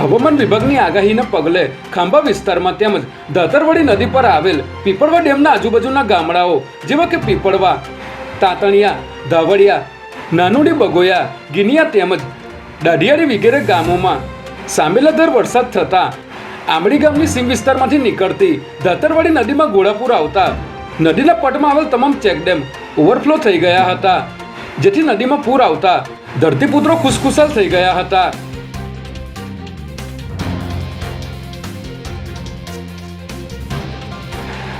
હવામાન વિભાગની આગાહીના પગલે ખાંભા વિસ્તારમાં તેમજ ધાતરવડી નદી પર આવેલ પીપળવા ડેમના આજુબાજુના ગામડાઓ, જેવા કે પીપળવા, તાતણિયા ધાવડિયા નાનુડી બગોયા, ગિનિયા તેમજ દાઢિયારી વગેરે ગામોમાં સાંભેલાધર વરસાદ થતાં આંબડી ગામની સીમ વિસ્તારમાંથી નીકળતી ધાતરવાડી નદીમાં ઘોડાપુર આવતા નદીના પટમાં આવેલ તમામ ચેકડેમ ઓવરફ્લો થઈ ગયા હતા, જેથી નદીમાં પૂર આવતા ધરતીપુત્રો ખુશખુશાલ થઈ ગયા હતા.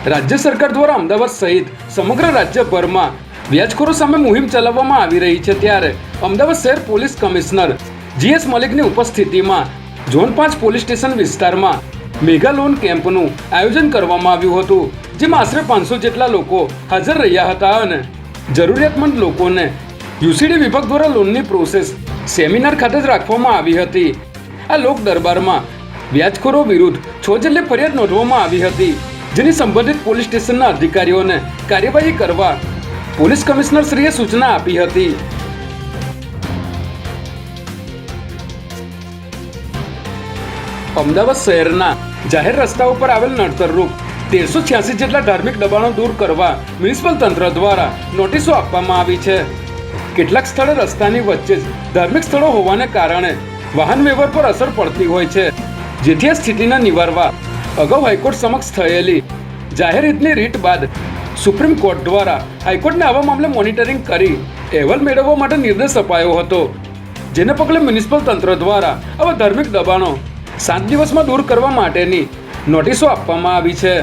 રાજ્ય સરકાર દ્વારા અમદાવાદ સહિત સમગ્ર રાજ્યભરમાં વ્યાજખોરો સામે મુહિમ ચલાવવામાં આવી રહી છે ત્યારે અમદાવાદ શહેર પોલીસ કમિશનર જીએસ મલિકની ઉપસ્થિતિમાં ઝોન પાંચ પોલીસ સ્ટેશન વિસ્તારમાં મેગા લોન કેમ્પનું આયોજન કરવામાં આવ્યું હતું, જેમાં આશરે પાંચસો જેટલા લોકો હાજર રહ્યા હતા અને જરૂરિયાતમંદ લોકોને યુસીડી વિભાગ દ્વારા લોનની પ્રોસેસ સેમિનાર ખાતે જ રાખવામાં આવી હતી. આ લોક દરબારમાં વ્યાજખોરો વિરુદ્ધ છ જેટલી ફરિયાદ નોંધવામાં આવી હતી. જેની સંબંધિત પોલીસ સ્ટેશનના અધિકારીઓને કાર્યવાહી કરવા પોલીસ કમિશનર શ્રીએ સૂચના આપી હતી. અમદાવાદ શહેરના જાહેર રસ્તા ઉપર આવેલ નડતરરૂપ તેરસો છ્યાસી જેટલા ધાર્મિક દબાણો દૂર કરવા મ્યુનિસિપલ તંત્ર દ્વારા નોટિસો આપવામાં આવી છે. કેટલાક સ્થળે રસ્તાની વચ્ચે જ ધાર્મિક સ્થળો હોવાને કારણે વાહન વ્યવહાર પર અસર પડતી હોય છે, જેથી આ સ્થિતિને નિવારવા અગાઉ હાઈકોર્ટ સમક્ષ થયેલી જાહેર હિતની રીટ બાદ સુપ્રીમ કોર્ટ દ્વારા હાઈકોર્ટને આવા મામલે મોનિટરિંગ કરી અહેવાલ મેળવવા માટે નિર્દેશ અપાયો હતો. જેને પગલે મ્યુનિસિપલ તંત્ર દ્વારા આવા ધાર્મિક દબાણો સાત દિવસમાં દૂર કરવા માટેની નોટિસો આપવામાં આવી છે.